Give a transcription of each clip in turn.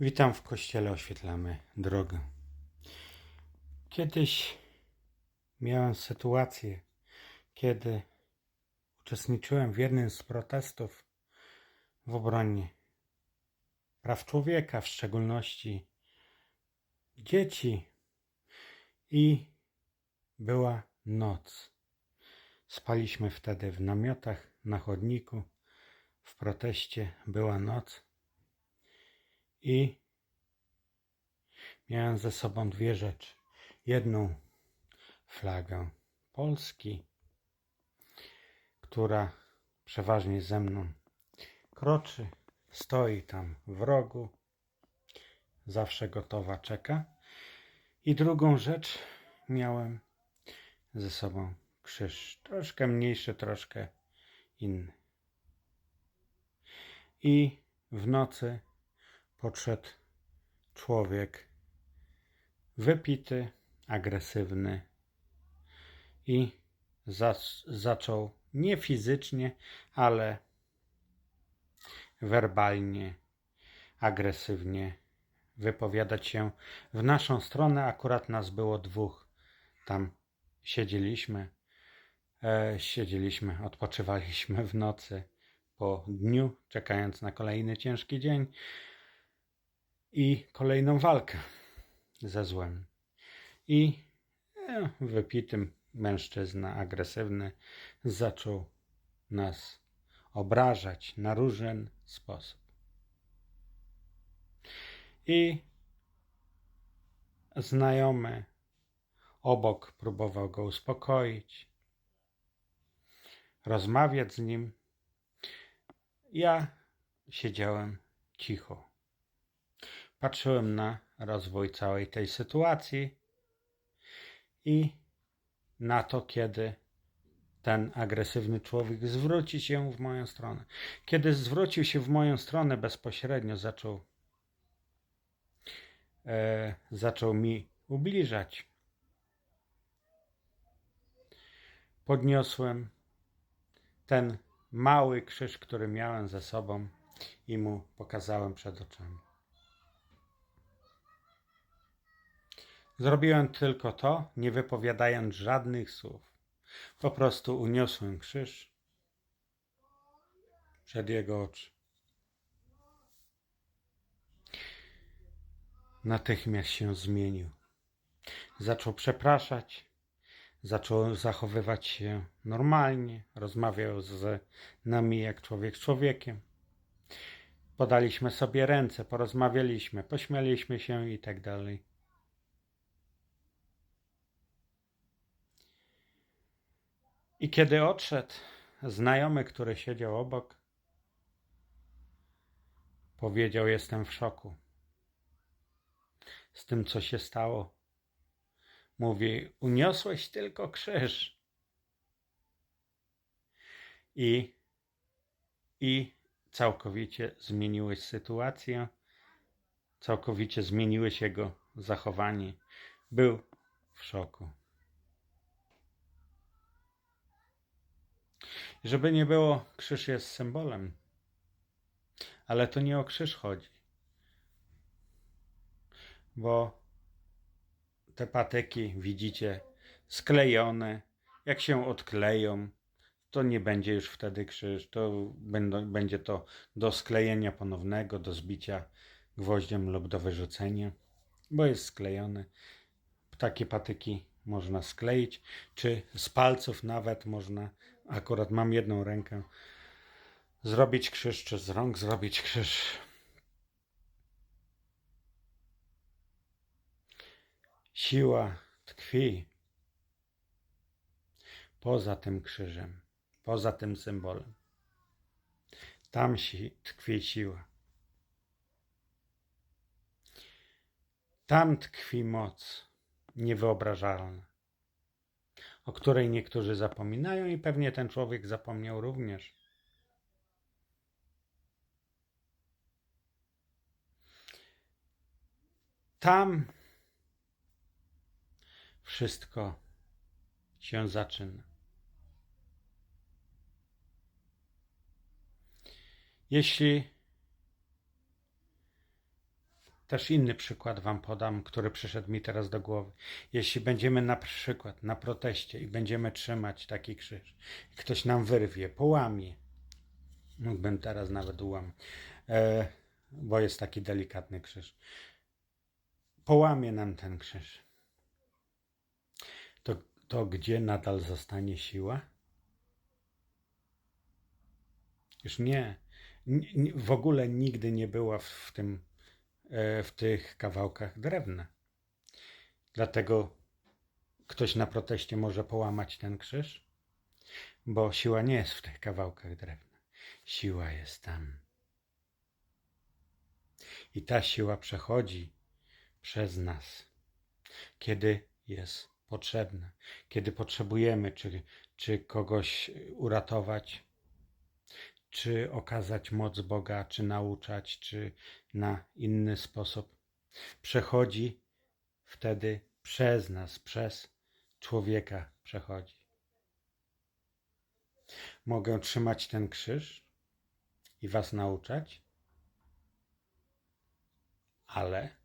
Witam w kościele, oświetlamy drogę. Kiedyś miałem sytuację, kiedy uczestniczyłem w jednym z protestów w obronie praw człowieka, w szczególności dzieci, i była noc. Spaliśmy wtedy w namiotach na chodniku. W proteście była noc. I miałem ze sobą dwie rzeczy. Jedną flagę Polski, która przeważnie ze mną kroczy, stoi tam w rogu, zawsze gotowa czeka. I drugą rzecz miałem ze sobą krzyż, troszkę mniejszy, troszkę inny. I w nocy podszedł człowiek wypity, agresywny i zac- zaczął nie fizycznie, ale werbalnie, agresywnie wypowiadać się w naszą stronę. Akurat nas było dwóch. Tam siedzieliśmy, e, siedzieliśmy, odpoczywaliśmy w nocy po dniu, czekając na kolejny ciężki dzień i kolejną walkę ze złem. I e, wypitym mężczyzna agresywny zaczął nas obrażać na różny sposób. I znajomy obok próbował go uspokoić, rozmawiać z nim. Ja siedziałem cicho. Patrzyłem na rozwój całej tej sytuacji i na to, kiedy ten agresywny człowiek zwróci się w moją stronę. Kiedy zwrócił się w moją stronę bezpośrednio, zaczął, e, zaczął mi ubliżać. Podniosłem ten mały krzyż, który miałem ze sobą i mu pokazałem przed oczami. Zrobiłem tylko to, nie wypowiadając żadnych słów. Po prostu uniosłem krzyż przed jego oczy. Natychmiast się zmienił. Zaczął przepraszać, zaczął zachowywać się normalnie, rozmawiał z nami jak człowiek z człowiekiem. Podaliśmy sobie ręce, porozmawialiśmy, pośmialiśmy się i tak dalej. I kiedy odszedł, znajomy, który siedział obok, powiedział: Jestem w szoku z tym, co się stało. Mówi: Uniosłeś tylko krzyż. I, i całkowicie zmieniłeś sytuację, całkowicie zmieniłeś jego zachowanie. Był w szoku. Żeby nie było, krzyż jest symbolem. Ale to nie o krzyż chodzi. Bo te patyki widzicie sklejone. Jak się odkleją, to nie będzie już wtedy krzyż. To będzie to do sklejenia ponownego, do zbicia gwoździem lub do wyrzucenia, bo jest sklejony. Takie patyki można skleić, czy z palców nawet można Akurat mam jedną rękę. Zrobić krzyż, czy z rąk zrobić krzyż. Siła tkwi poza tym krzyżem, poza tym symbolem. Tam si tkwi siła. Tam tkwi moc niewyobrażalna o której niektórzy zapominają i pewnie ten człowiek zapomniał również. Tam wszystko się zaczyna. Jeśli też inny przykład Wam podam, który przyszedł mi teraz do głowy. Jeśli będziemy na przykład na proteście i będziemy trzymać taki krzyż, ktoś nam wyrwie, połamie, mógłbym teraz nawet ułamać, e, bo jest taki delikatny krzyż, połamie nam ten krzyż, to, to gdzie nadal zostanie siła? Już nie. W ogóle nigdy nie była w, tym, w tych kawałkach drewna. Dlatego ktoś na proteście może połamać ten krzyż, bo siła nie jest w tych kawałkach drewna. Siła jest tam. I ta siła przechodzi przez nas, kiedy jest potrzebna, kiedy potrzebujemy, czy, czy kogoś uratować, czy okazać moc Boga, czy nauczać, czy na inny sposób. Przechodzi wtedy przez nas, przez człowieka przechodzi. Mogę trzymać ten krzyż i Was nauczać, ale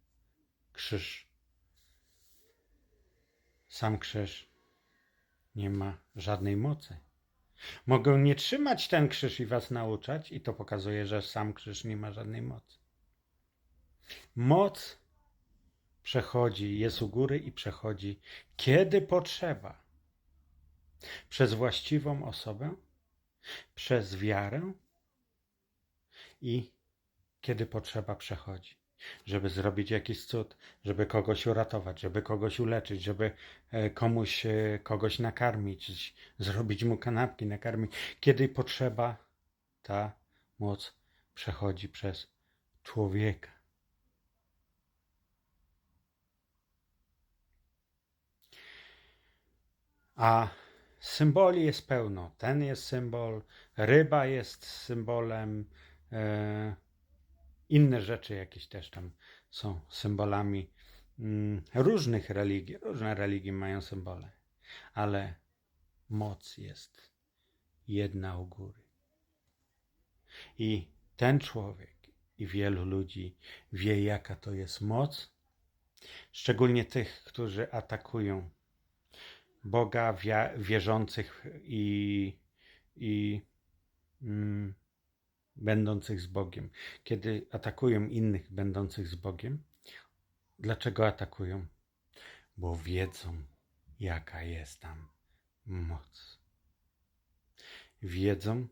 krzyż, sam krzyż nie ma żadnej mocy. Mogę nie trzymać ten krzyż i was nauczać, i to pokazuje, że sam krzyż nie ma żadnej mocy. Moc przechodzi, jest u góry i przechodzi, kiedy potrzeba. Przez właściwą osobę, przez wiarę i kiedy potrzeba przechodzi. Żeby zrobić jakiś cud, żeby kogoś uratować, żeby kogoś uleczyć, żeby e, komuś e, kogoś nakarmić, zrobić mu kanapki, nakarmić. Kiedy potrzeba, ta moc przechodzi przez człowieka. A symboli jest pełno. Ten jest symbol, ryba jest symbolem, e, inne rzeczy jakieś też tam są symbolami mm, różnych religii. Różne religie mają symbole, ale moc jest jedna u góry. I ten człowiek i wielu ludzi wie, jaka to jest moc, szczególnie tych, którzy atakują Boga, wierzących i, i mm, będących z Bogiem. Kiedy atakują innych będących z Bogiem, dlaczego atakują? Bo wiedzą, jaka jest tam moc. Wiedzą,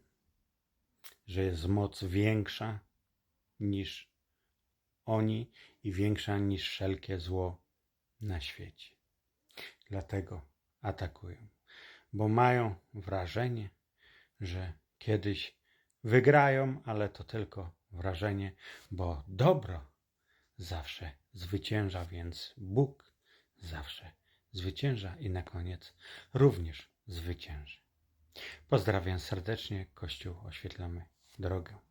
że jest moc większa niż oni i większa niż wszelkie zło na świecie. Dlatego atakują, bo mają wrażenie, że kiedyś wygrają, ale to tylko wrażenie, bo dobro zawsze zwycięża, więc Bóg zawsze zwycięża i na koniec również zwycięży. Pozdrawiam serdecznie, Kościół oświetlamy drogę.